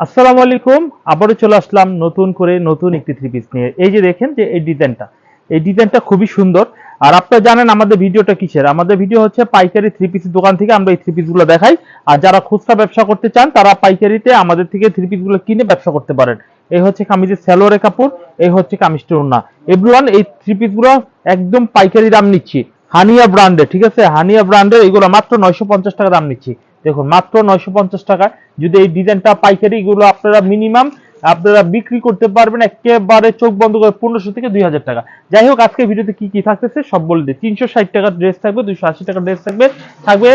আসসালামু আলাইকুম, আবারও চলে আসলাম নতুন করে নতুন একটি থ্রি পিস নিয়ে। এই যে দেখেন যে এই ডিজাইনটা এই ডিজাইনটা খুবই সুন্দর। আর আপনারা জানেন আমাদের ভিডিওটা কিসের? আমাদের ভিডিও হচ্ছে পাইকারি থ্রি পিস দোকান থেকে আমরা এই থ্রি পিসগুলো দেখাই। আর যারা খুচরা ব্যবসা করতে চান, তারা পাইকারিতে আমাদের থেকে থ্রি পিসগুলো কিনে ব্যবসা করতে পারেন। এই হচ্ছে কামিজের স্যালোয়ারের কাপড়, এই হচ্ছে কামিজটির ওড়না। এভরিওয়ান এই থ্রি পিসগুলো একদম পাইকারি দাম নিচ্ছি। হানিয়া ব্র্যান্ডের, ঠিক আছে? হানিয়া ব্র্যান্ডের এগুলো মাত্র নয়শো পঞ্চাশ টাকা দাম নিচ্ছি। দেখুন, মাত্র নয়শো পঞ্চাশ টাকা। যদি এই ডিজাইনটা পাইকারি, এগুলো আপনারা মিনিমাম আপনারা বিক্রি করতে পারবেন একেবারে চোখ বন্ধ করে পনেরোশো থেকে দুই হাজার টাকা। যাই হোক আজকে ভিডিওতে কি কি থাকতেছে সব বলে দিই। তিনশো ষাট টাকার ড্রেস থাকবে, দুইশো আশি টাকার ড্রেস থাকবে থাকবে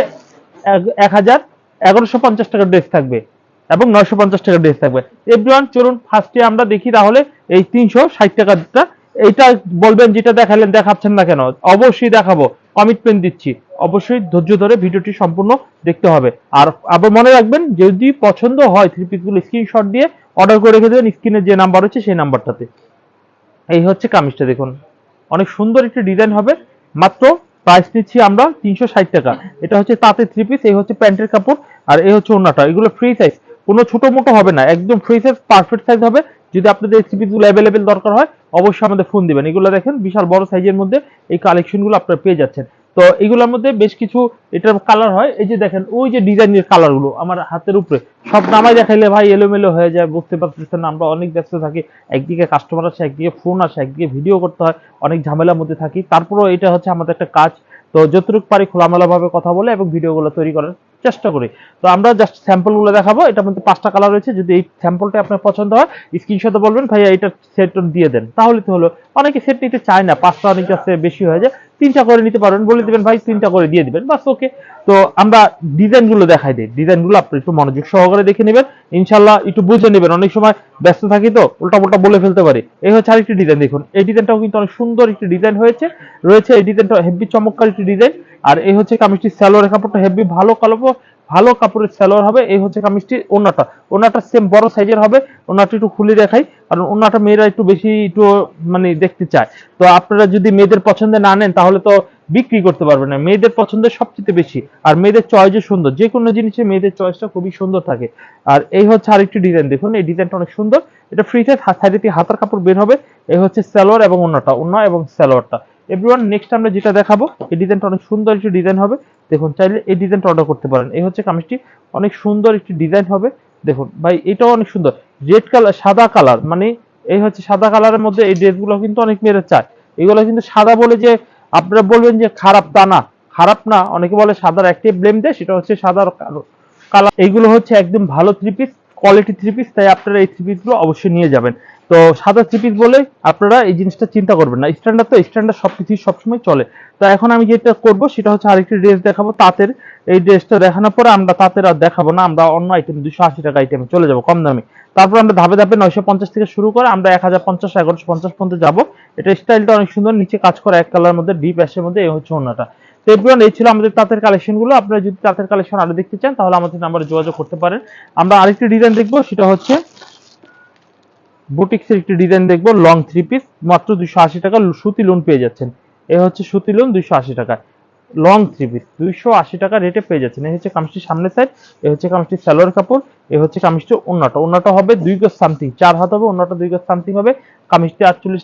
এক- এক হাজার এগারোশো পঞ্চাশ টাকার ড্রেস থাকবে এবং নয়শো পঞ্চাশ টাকার ড্রেস থাকবে। এভরিওয়ান চলুন ফার্স্টে আমরা দেখি তাহলে এই তিনশো ষাট টাকারটা এইটা বলবেন, যেটা দেখালেন, দেখাচ্ছেন না কেন? অবশ্যই দেখাবো। কমিটমেন্ট দিচ্ছি। অবশ্যই ধৈর্য ধরে ভিডিওটি সম্পূর্ণ দেখতে হবে। আর আবার মনে রাখবেন, যদি পছন্দ হয় থ্রি পিসগুলো স্ক্রিনশট দিয়ে অর্ডার করে রেখে দেবেন স্ক্রিনে যে নাম্বার হচ্ছে সেই নাম্বারটাতে এই হচ্ছে কামিজটা, দেখুন। অনেক সুন্দর একটি ডিজাইন হবে। মাত্র প্রাইস নিচ্ছি আমরা তিনশো ষাট টাকা। এটা হচ্ছে তাঁতে থ্রি পিস এই হচ্ছে প্যান্টের কাপড়, আর এই হচ্ছে ওনাটা এগুলো ফ্রি সাইজ কোনো ছোট মোটো হবে না, একদম ফ্রি সাইজ পারফেক্ট সাইজ হবে। যদি আপনাদের থ্রি পিসগুলো অ্যাভেলেবেল দরকার হয় অবশ্যই আমাদের ফোন দিবেন। এগুলো দেখেন, বিশাল বড় সাইজের মধ্যে এই কালেকশনগুলো আপনারা পেয়ে যাচ্ছেন। তো এগুলোর মধ্যে বেশ কিছু এটার কালার হয়। এই যে দেখেন, ওই যে ডিজাইনের কালারগুলো আমার হাতের উপরে। সব নামাই দেখাইলে ভাই এলোমেলো হয়ে যায়, বুঝতে পারতেছেন আমরা অনেক ব্যস্ত থাকি, একদিকে কাস্টমার আসে, একদিকে ফোন আসে, একদিকে ভিডিও করতে হয়, অনেক ঝামেলার মধ্যে থাকি। তারপরেও এটা হচ্ছে আমাদের একটা কাজ। তো যতটুকু পারি খোলামেলাভাবে কথা বলে এবং ভিডিওগুলো তৈরি করার চেষ্টা করি। তো আমরা জাস্ট স্যাম্পলগুলো দেখাবো, এটার মধ্যে পাঁচটা কালার রয়েছে, যদি এই স্যাম্পলটা আপনার পছন্দ হয় স্ক্রিনশটে বলবেন, ভাইয়া এটা সেট দিয়ে দেন। তাহলে তো হলো, অনেকে সেট নিতে চায় না, পাঁচটা অনেক আছে বেশি হয়ে যায়। তিনটা করে নিতে পারবেন। বলে দিবেন, ভাই, তিনটা করে দিয়ে দিবেন। বাস, ওকে। তো আমরা ডিজাইনগুলো দেখাই দিই। ডিজাইনগুলো আপনি একটু মনোযোগ সহকারে দেখে নেবেন। ইনশাল্লাহ একটু বুঝে নেবেন। অনেক সময় ব্যস্ত থাকি তো উল্টা পোল্টা বলে ফেলতে পারি। এই হচ্ছে আরেকটি ডিজাইন, দেখুন। এই ডিজাইনটাও কিন্তু অনেক সুন্দর একটি ডিজাইন হয়েছে। রয়েছে এই ডিজাইনটা হেভি চমৎকার একটি ডিজাইন। আর এই হচ্ছে কামিজটি স্যালোয়ার কাপড়টা হেভি ভালো কালো ভালো কাপড়ের স্যালোয়ার হবে, এই হচ্ছে কামিজটির ওনাটা ওনাটা সেম বড় সাইজের হবে ওনাটা একটু খুলে দেখাই, কারণ ওনাটা মেয়েরা একটু বেশি একটু মানে দেখতে চায়। তো আপনারা যদি মেয়েদের পছন্দে না নেন, তাহলে তো বিক্রি করতে পারবেন না। মেয়েদের পছন্দের সবচেয়ে বেশি। আর মেয়েদের চয়েসও সুন্দর। যে কোনো জিনিসে মেয়েদের চয়েসটা খুবই সুন্দর থাকে। আর এই হচ্ছে আরেকটি ডিজাইন দেখুন, এই ডিজাইনটা অনেক সুন্দর। এটা ফ্রি সাইজ সাইডে দিয়ে হাতার কাপড় বের হবে। এই হচ্ছে সালোয়ার এবং ওনাটা ওনা এবং সালোয়ারটা। এভরিওয়ান নেক্সট আমরা যেটা দেখাবো, এই ডিজাইনটা অনেক সুন্দর একটি ডিজাইন হবে। দেখুন, চাইলে এই ডিজাইনটা অর্ডার করতে পারেন। এই হচ্ছে কামিজটি। অনেক সুন্দর একটি ডিজাইন হবে। দেখুন, ভাই, এটাও অনেক সুন্দর। রেড কালার সাদা কালার মানে এই হচ্ছে সাদা কালারের মধ্যে এই ড্রেসগুলো কিন্তু অনেক মেয়েরা চায়। এগুলো কিন্তু সাদা বলে যে আপনারা বলবেন যে খারাপ তা না। খারাপ না, অনেকে বলে সাদার একটি ব্লেম দেয়, সেটা হচ্ছে সাদার কালার এইগুলো হচ্ছে একদম ভালো three piece quality three piece তাই আপনারা এই থ্রি পিসগুলো অবশ্যই নিয়ে যাবেন। তো সাদা থ্রি বলে আপনারা এই জিনিসটা চিন্তা করবেন না। স্ট্যান্ডার্ড তো স্ট্যান্ডার্ড সব কিছুই সবসময় চলে। তো এখন আমি যেটা করব সেটা হচ্ছে আরেকটি ড্রেস দেখাবো, তাঁতের। এই ড্রেসটা দেখানোর পরে আমরা তাঁতের আর দেখাবো না, আমরা অন্য আইটেম দুশো আশি টাকা আইটেমে চলে যাব কম দামে। তারপর আমরা ধাপে ধাপে নয়শো পঞ্চাশ থেকে শুরু করে আমরা এক হাজার পঞ্চাশ, এগারোশো পঞ্চাশ পর্যন্ত যাব। এটা স্টাইলটা অনেক সুন্দর, নিচে কাজ করা এক কালার মধ্যে ডিপ অ্যাশের মধ্যে, এই হচ্ছে অন্যটা তো এভরিওয়ান এই ছিল আমাদের তাঁতের কালেকশনগুলো আপনারা যদি তাঁতের কালেকশন আরও দেখতে চান তাহলে আমাদের নাম্বারে যোগাযোগ করতে পারেন। আমরা আরেকটি ডিজাইন দেখব, সেটা হচ্ছে বুটিক্সের একটি ডিজাইন দেখব লং থ্রি পিস মাত্র দুশো আশি টাকা সুতি লোন পেয়ে যাচ্ছেন। এ হচ্ছে সুতি লোন দুইশো আশি টাকা। লং থ্রি পিস দুইশো আশি টাকা রেটে পেয়ে যাচ্ছেন। এই হচ্ছে কামিজটির সামনের সাইড এ হচ্ছে কামিজটির সালোয়ার কাপড়, এ হচ্ছে কামিজটি অন্যটা অন্যটা হবে দুই গজ সামথিং চার হাত হবে অন্যটা দুই গজ সামথিং হবে। কামিজটি আটচল্লিশ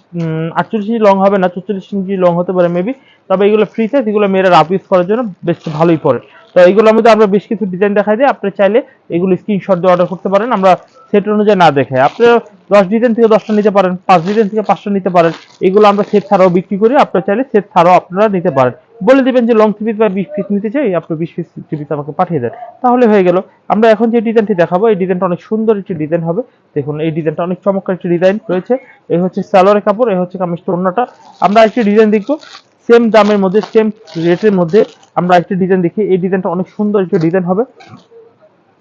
আটচল্লিশ ইঞ্চি লং হবে না চল্লিশ ইঞ্চি লং হতে পারে মেবি তবে এগুলো ফ্রি সাইজ এগুলো মেয়েরা রাফ ইউজ করার জন্য বেশ ভালোই পড়ে তো এইগুলোর মধ্যে আমরা বেশ কিছু ডিজাইন দেখাই দিই। আপনি চাইলে এগুলো স্ক্রিনশট দিয়ে অর্ডার করতে পারেন। আমরা সেট অনুযায়ী না দেখে। আপনি দশ ডিজাইন থেকে দশটা নিতে পারেন, পাঁচ ডিজাইন থেকে পাঁচটা নিতে পারেন। এগুলো আমরা সেট ছাড়াও বিক্রি করি। আপনার চাইলে সেট ছাড়াও আপনারা নিতে পারেন। বলে দিবেন যে লং পিস বা বিশ পিস নিতে চাই, আপনি বিশ পিস পিস আমাকে পাঠিয়ে দেন। তাহলে হয়ে গেল। আমরা এখন যে ডিজাইনটি দেখাবো, এই ডিজাইনটা অনেক সুন্দর একটি ডিজাইন হবে। দেখুন, এই ডিজাইনটা অনেক চমৎকার একটি ডিজাইন রয়েছে। এই হচ্ছে সালোয়ারের কাপড়, এই হচ্ছে কামিজটা অন্যটা আমরা একটি ডিজাইন দেখব। সেম দামের মধ্যে সেম রেটের মধ্যে আমরা একটি ডিজাইন দেখি। এই ডিজাইনটা অনেক সুন্দর একটি ডিজাইন হবে।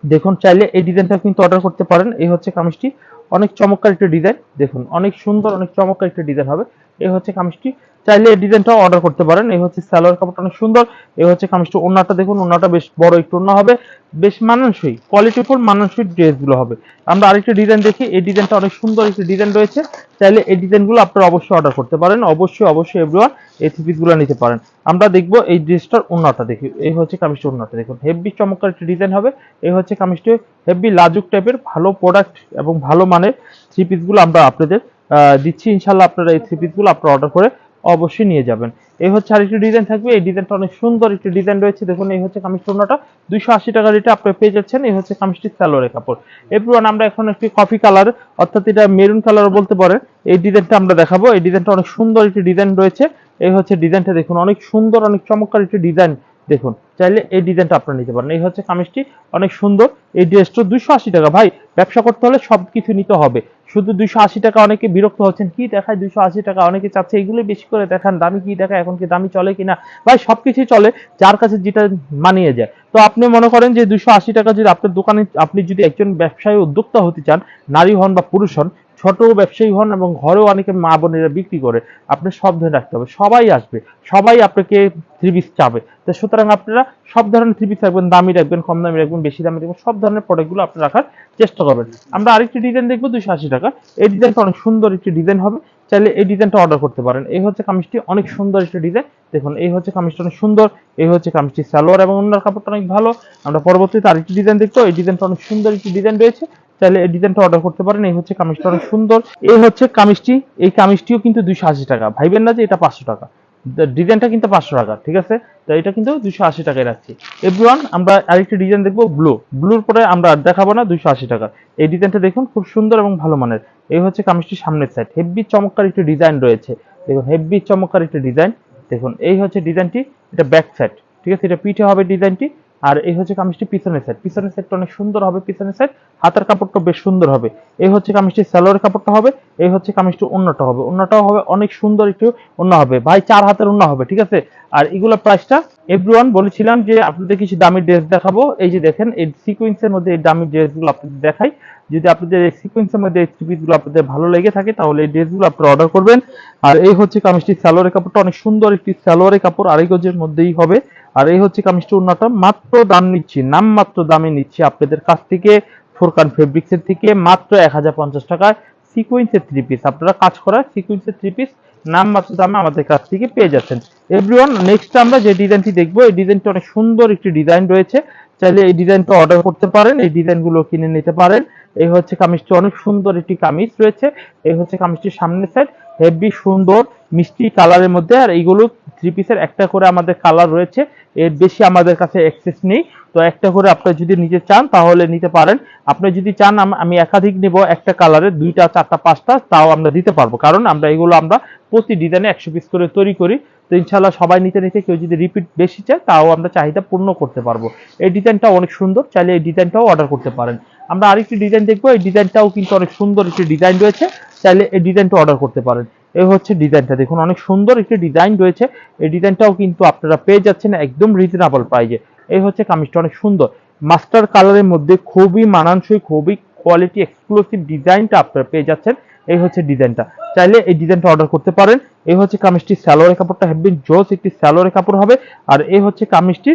দেখুন, চাইলে এই ডিজাইনটা কিন্তু অর্ডার করতে পারেন। এই হচ্ছে কামিজটি। অনেক চমৎকার একটা ডিজাইন দেখুন, অনেক সুন্দর, অনেক চমৎকার একটা ডিজাইন হবে। এই হচ্ছে কামিজটি। চাইলে এই ডিজাইনটাও অর্ডার করতে পারেন। এই হচ্ছে সালোয়ার কাপড়টা অনেক সুন্দর। এই হচ্ছে কামিজটা ওনাটা দেখুন ওনাটা বেশ বড় একটু ওনা হবে। বেশ মানানসই কোয়ালিটিফুল মানানসই ড্রেসগুলো হবে। আমরা আরেকটা ডিজাইন দেখি। এই ডিজাইনটা অনেক সুন্দর একটি ডিজাইন রয়েছে। চাইলে এই ডিজাইনগুলো আপনারা অবশ্যই অর্ডার করতে পারেন। অবশ্যই অবশ্যই এভরিওয়ান এই থ্রি পিসগুলো নিতে পারেন। আমরা দেখব এই ড্রেসটার ওন্নাটা দেখি। এই হচ্ছে কামিজটির ওন্নাটা দেখুন হেভি চমৎকার একটা ডিজাইন হবে। এই হচ্ছে কামিজটি হেভি লাজুক টাইপের ভালো প্রোডাক্ট এবং ভালো মানের থ্রি পিসগুলো আমরা আপনাদের দিচ্ছি। ইনশাল্লাহ আপনারা এই থ্রি পিসগুলো আপনারা অর্ডার করে অবশ্যই নিয়ে যাবেন। এই হচ্ছে আরেকটি ডিজাইন থাকবে। এই ডিজাইনটা অনেক সুন্দর একটি ডিজাইন রয়েছে। দেখুন, এই হচ্ছে কামিজ ওন্নাটা দুইশো আশি টাকা রেটে আপনি পেয়ে যাচ্ছেন। এই হচ্ছে কামিজটির সালোয়ারের কাপড়। এরপর আমরা এখন একটি কফি কালার অর্থাৎ এটা মেরুন কালার বলতে পারেন। এই ডিজাইনটা আমরা দেখাবো। এই ডিজাইনটা অনেক সুন্দর একটি ডিজাইন রয়েছে। এই হচ্ছে ডিজাইনটা দেখুন, অনেক সুন্দর, অনেক চমৎকার একটি ডিজাইন দেখুন। চাইলে এই ডিজাইনটা আপনারা নিতে পারেন। এই হচ্ছে কামিজটি, অনেক সুন্দর। এই ড্রেসটা দুশো আশি টাকা। ভাই, ব্যবসা করতে হলে সব কিছু নিতে হবে। শুধু দুইশো আশি টাকা অনেকে বিরক্ত হচ্ছেন, কি দেখায় দুইশো আশি টাকা? অনেকে চাচ্ছে, এগুলো বেশি করে দেখান, দামি কি দেখায়? এখন কি দামি চলে কিনা? ভাই, সবকিছুই চলে, যার কাছে যেটা মানিয়ে যায়। তো আপনি মনে করেন যে দুশো আশি টাকা যদি আপনার দোকানে, আপনি যদি একজন ব্যবসায়ী উদ্যোক্তা হতে চান, নারী হন বা পুরুষ হন ছোট ব্যবসায়ী হন এবং ঘরেও অনেকে মা বোনেরা বিক্রি করে, আপনি সব ধরে রাখতে হবে। সবাই আসবে, সবাই আপনাকে থ্রি পিস চাবে। তো সুতরাং আপনারা সব ধরনের থ্রি পিস রাখবেন, দামি রাখবেন, কম দামি রাখবেন, বেশি দামি রাখবেন, সব ধরনের প্রোডাক্টগুলো আপনি রাখার চেষ্টা করবেন। আমরা আরেকটি ডিজাইন দেখব দুশো আশি টাকা। এই ডিজাইনটা অনেক সুন্দর একটি ডিজাইন হবে। চাইলে এই ডিজাইনটা অর্ডার করতে পারেন। এই হচ্ছে কামিজটি, অনেক সুন্দর একটি ডিজাইন দেখুন, এই হচ্ছে কামিজটা অনেক সুন্দর, এই হচ্ছে কামিজটি সালোয়ার এবং অন্যার কাপড়টা অনেক ভালো। আমরা পরবর্তীতে আরেকটি ডিজাইন দেখব। এই ডিজাইনটা অনেক সুন্দর একটি ডিজাইন রয়েছে। চাইলে এই ডিজাইনটা অর্ডার করতে পারেন। এই হচ্ছে কামিজটা অনেক সুন্দর। এই হচ্ছে কামিজটি। এই কামিজটিও কিন্তু দুইশো আশি টাকা। ভাইবেন না যে এটা পাঁচশো টাকা। ডিজাইনটা কিন্তু পাঁচশো টাকা, ঠিক আছে? তো এটা কিন্তু দুইশো আশি টাকায় রাখছি। এভরিওয়ান, আমরা আরেকটি ডিজাইন দেখব ব্লু ব্লুর পরে আমরা দেখাবো না, দুইশো আশি টাকা। এই ডিজাইনটা দেখুন, খুব সুন্দর এবং ভালো মানের। এই হচ্ছে কামিজটির সামনের সাইড হেভি চমৎকার একটি ডিজাইন রয়েছে। দেখুন হেভি চমৎকার একটি ডিজাইন দেখুন, এই হচ্ছে ডিজাইনটি এটা ব্যাক সাইড ঠিক আছে, এটা পিঠে হবে ডিজাইনটি আর এই হচ্ছে কামিজটি পিছনের সাইড পিছনের সাইডটা অনেক সুন্দর হবে, পিছনের সাইড হাতের কাপড়টা বেশ সুন্দর হবে। এই হচ্ছে কামিজটি স্যালোয়ার কাপড়টা হবে, এই হচ্ছে কামিজটি অন্যটা হবে। অন্যটাও হবে অনেক সুন্দর একটু অন্য হবে। ভাই, চার হাতের অন্য হবে, ঠিক আছে? আর এগুলো প্রাইসটা এভরিওয়ান বলেছিলাম যে আপনাদের কিছু দামি ড্রেস দেখাবো। এই যে দেখেন, এই সিকুয়েন্সের মধ্যে এই দামি ড্রেসগুলো আপনাদের দেখাই। যদি আপনাদের এই সিকোয়েন্সের মধ্যে এই গুলো আপনাদের ভালো লেগে থাকে, তাহলে এই ড্রেসগুলো আপনারা অর্ডার করবেন। আর এই হচ্ছে কামিজটি সালোয়ারের কাপড়টা, অনেক সুন্দর একটি সালোয়ারের কাপড়, আড়াই গজের মধ্যেই হবে। আর এই হচ্ছে কামিজটি অন্যটা মাত্র দাম নিচ্ছি নাম মাত্র দামে নিচ্ছি আপনাদের কাছ থেকে ফোরকান ফেব্রিক্সের থেকে, মাত্র এক হাজার পঞ্চাশ টাকায় সিকুয়েন্সের থ্রি পিস আপনারা কাজ করা সিকুয়েন্সের থ্রি পিস নাম মাত্র দামে আমাদের কাছ থেকে পেয়ে যাচ্ছেন। এভরিওয়ান নেক্সট আমরা যে ডিজাইনটি দেখব, এই ডিজাইনটি অনেক সুন্দর একটি ডিজাইন রয়েছে। চাইলে এই ডিজাইনটা অর্ডার করতে পারেন, এই ডিজাইনগুলো কিনে নিতে পারেন। এই হচ্ছে কামিজটি, অনেক সুন্দর একটি কামিজ রয়েছে। এই হচ্ছে কামিজটির সামনের সাইড হেভি সুন্দর, মিষ্টি কালারের মধ্যে। আর এইগুলো থ্রি পিসের একটা করে আমাদের কালার রয়েছে। এর বেশি আমাদের কাছে অ্যাক্সেস নেই। তো একটা করে আপনারা যদি নিতে চান, তাহলে নিতে পারেন। আপনি যদি চান, আমি একাধিক নেব একটা কালারের দুইটা, চারটা, পাঁচটা, তাও আমরা দিতে পারব। কারণ আমরা এগুলো আমরা প্রতি ডিজাইনে একশো পিস করে তৈরি করি। তো ইনশাল্লাহ সবাই নিতে নিতে কেউ যদি রিপিট বেশি চায়, তাও আমরা চাহিদা পূর্ণ করতে পারব। এই ডিজাইনটা অনেক সুন্দর, চাইলে এই ডিজাইনটাও অর্ডার করতে পারেন। আমরা আরেকটি ডিজাইন দেখব, এই ডিজাইনটাও কিন্তু অনেক সুন্দর একটি ডিজাইন রয়েছে, চাইলে এই ডিজাইনটা অর্ডার করতে পারেন। এই হচ্ছে ডিজাইনটা দেখুন অনেক সুন্দর একটি ডিজাইন রয়েছে। এই ডিজাইনটাও কিন্তু আপনারা পেয়ে যাচ্ছেন একদম রিজনেবল প্রাইজে এই হচ্ছে কামিজটা অনেক সুন্দর। মাস্টার কালারের মধ্যে খুবই মানানসই, খুবই কোয়ালিটি এক্সক্লুসিভ ডিজাইনটা আপনারা পেয়ে যাচ্ছেন। এই হচ্ছে ডিজাইনটা। চাইলে এই ডিজাইনটা অর্ডার করতে পারেন। এই হচ্ছে কামিজটি স্যালোয়ারের কাপড়টা হেভি জোস একটি স্যালোয়ারের কাপড় হবে। আর এই হচ্ছে কামিজটি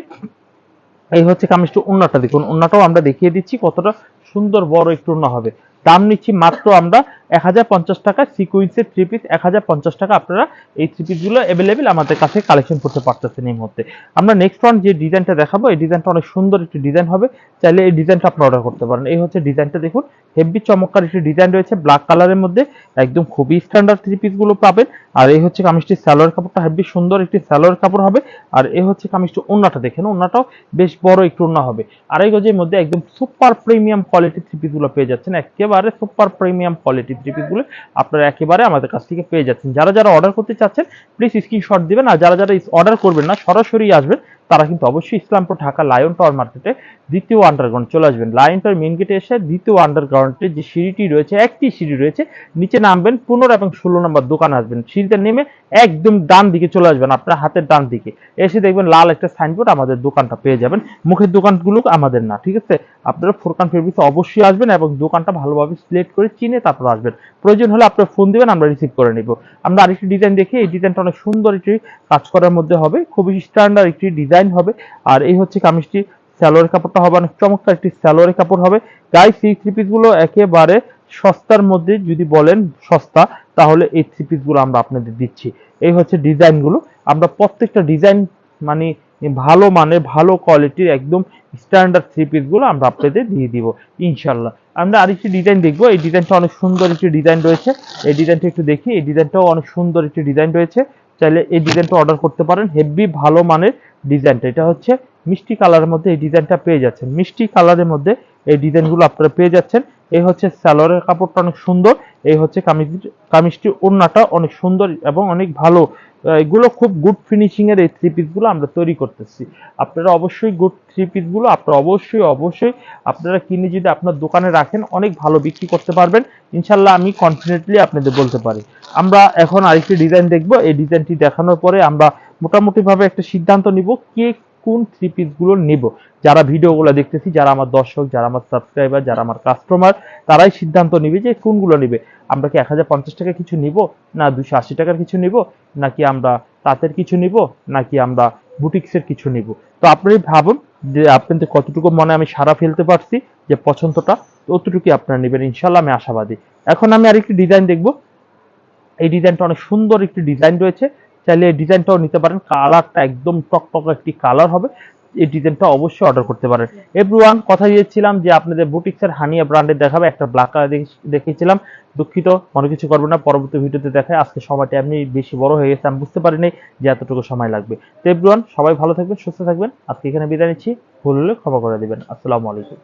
এই হচ্ছে কামিজটি ওন্নাটা দেখুন। ওন্নাটাও আমরা দেখিয়ে দিচ্ছি কতটা সুন্দর বড় একটু ওন্না হবে। দাম নিচ্ছি মাত্র আমরা এক হাজার পঞ্চাশ টাকা সিকুইন্সের থ্রি পিস এক হাজার পঞ্চাশ টাকা আপনারা এই থ্রি পিসগুলো অ্যাভেলেবেল আমাদের কাছে কালেকশন করতে পারতেছেন এই মুহূর্তে। আমরা নেক্সট ওয়ান যে ডিজাইনটা দেখাবো, এই ডিজাইনটা অনেক সুন্দর একটি ডিজাইন হবে। চাইলে এই ডিজাইনটা অর্ডার করতে পারেন। এই হচ্ছে ডিজাইনটা দেখুন হেভি চমৎকার একটি ডিজাইন রয়েছে ব্ল্যাক কালারের মধ্যে। একদম খুবই স্ট্যান্ডার্ড থ্রি পিসগুলো পাবেন। আর এই হচ্ছে কামিজটির স্যালোয়ার কাপড়টা হেভি সুন্দর একটি স্যালোয়ার কাপড় হবে। আর এই হচ্ছে কামিজটি ওন্নাটা দেখেন, ওন্নাটাও বেশ বড় একটু ওন্না হবে। আড়াই গজের মধ্যে একদম সুপার প্রিমিয়াম কোয়ালিটি থ্রি পিসগুলো পেয়ে যাচ্ছেন। একেবারে সুপার প্রিমিয়াম কোয়ালিটি থ্রি আপনারা একেবারে আমাদের কাছ থেকে পেয়ে যাচ্ছেন। যারা যারা অর্ডার করতে চাচ্ছেন প্লিজ স্ক্রিনশট দিবেন। আর যারা যারা অর্ডার করবেন না, সরাসরি আসবেন। তারা কিন্তু অবশ্যই ইসলামপুর, ঢাকা, লায়ন টাওয়ার মার্কেটে দ্বিতীয় আন্ডারগ্রাউন্ড চলে আসবেন। লায়ন টাওয়ার মেন গেটে এসে দ্বিতীয় আন্ডারগ্রাউন্ডে যে সিঁড়িটি রয়েছে, একটি সিঁড়ি রয়েছে, নিচে নামবেন, পনেরো এবং ষোলো নম্বর দোকান আসবেন। সিঁড়িতে নেমে একদম ডান দিকে চলে আসবেন, আপনার হাতের ডান দিকে। এসে দেখবেন লাল একটা সাইনবোর্ড আমাদের দোকানটা পেয়ে যাবেন। মুখের দোকানগুলো আমাদের না, ঠিক আছে? আপনারা ফোরকান ফেব্রিক্সে অবশ্যই আসবেন এবং দোকানটা ভালোভাবে সিলেক্ট করে চিনে তারপর আসবেন। প্রয়োজন হলে আপনার ফোন দিবেন, আমরা রিসিভ করে নিব। আমরা আরেকটি ডিজাইন দেখি, এই ডিজাইনটা অনেক সুন্দর একটি কাজ করার মধ্যে হবে। খুবই স্ট্যান্ডার্ড একটি ডিজাইন হবে। আর এই হচ্ছে কামিজটি স্যালোয়ার কাপড়টা হবে, অনেক চমৎকার একটি স্যালোয়ারের কাপড় হবে। গাইস এই থ্রি পিসগুলো একেবারে সস্তার মধ্যে যদি বলেন সস্তা, তাহলে এই থ্রি পিসগুলো আমরা আপনাদের দিচ্ছি। এই হচ্ছে ডিজাইনগুলো আমরা প্রত্যেকটা ডিজাইন মানে ভালো মানের, ভালো কোয়ালিটির একদম স্ট্যান্ডার্ড থ্রি পিসগুলো আমরা আপনাদের দিয়ে দিব ইনশাল্লাহ আমরা আরেকটি ডিজাইন দেখব। এই ডিজাইনটা অনেক সুন্দর একটি ডিজাইন রয়েছে। এই ডিজাইনটা একটু দেখি। এই ডিজাইনটাও অনেক সুন্দর একটি ডিজাইন রয়েছে। চাইলে এই ডিজাইনটা অর্ডার করতে পারেন। হেভি ভালো মানের ডিজাইনটা এটা হচ্ছে মিষ্টি কালারের মধ্যে এই ডিজাইনটা পেয়ে যাচ্ছেন। মিষ্টি কালারের মধ্যে এই ডিজাইনগুলো আপনারা পেয়ে যাচ্ছেন। এই হচ্ছে সালোয়ারের কাপড়টা অনেক সুন্দর। এই হচ্ছে কামিজ কামিজটি ওড়নাটা অনেক সুন্দর এবং অনেক ভালো। এগুলো খুব গুড ফিনিশিংয়ের এই থ্রি পিসগুলো আমরা তৈরি করতেছি। আপনারা অবশ্যই গুড থ্রি পিসগুলো আপনারা অবশ্যই অবশ্যই আপনারা কিনে যদি আপনার দোকানে রাখেন, অনেক ভালো বিক্রি করতে পারবেন। ইনশাল্লাহ আমি কনফিডেন্টলি আপনাদের বলতে পারি। আমরা এখন আরেকটি ডিজাইন দেখব। এই ডিজাইনটি দেখানোর পরে আমরা মোটামুটিভাবে একটা সিদ্ধান্ত নিব কে কোন থ্রি পিসগুলো নেব? যারা ভিডিওগুলো দেখতেছি, যারা আমার দর্শক, যারা আমার সাবস্ক্রাইবার যারা আমার কাস্টমার তারাই সিদ্ধান্ত নিবে যে কোনগুলো নেবে। আমরা কি এক হাজার পঞ্চাশ টাকা কিছু নিব? না দুশো আশি টাকার কিছু নিব? নাকি আমরা তাঁতের কিছু নিব? নাকি আমরা বুটিক্সের কিছু নিব? তো আপনি ভাবুন যে আপনাদের কতটুকু মনে আমি সারা ফেলতে পারছি, যে পছন্দটা ততটুকুই আপনারা নেবেন। ইনশাল্লাহ আমি আশাবাদী। এখন আমি আরেকটি ডিজাইন দেখব। এই ডিজাইনটা অনেক সুন্দর একটি ডিজাইন রয়েছে। চাইলে এই ডিজাইনটাও নিতে পারেন। কালারটা একদম টকটক একটি কালার হবে। এই ডিজাইনটা অবশ্যই অর্ডার করতে পারেন। এভরিওয়ান কথা দিয়েছিলাম যে আপনাদের বুটিক্সের হানিয়া ব্র্যান্ডের দেখাবে। একটা ব্ল্যাক কালার দেখেছিলাম দুঃখিত, মনে কিছু করব না। পরবর্তী ভিডিওতে দেখায়। আজকে সময়টা এমনি বেশি বড় হয়ে গেছে, আমি বুঝতে পারিনি যে এতটুকু সময় লাগবে। তো এভরিওয়ান সবাই ভালো থাকবেন, সুস্থ থাকবেন। আজকে এখানে বিদায় নিচ্ছি। ভুল হলে ক্ষমা করে দিবেন। আসসালামু আলাইকুম।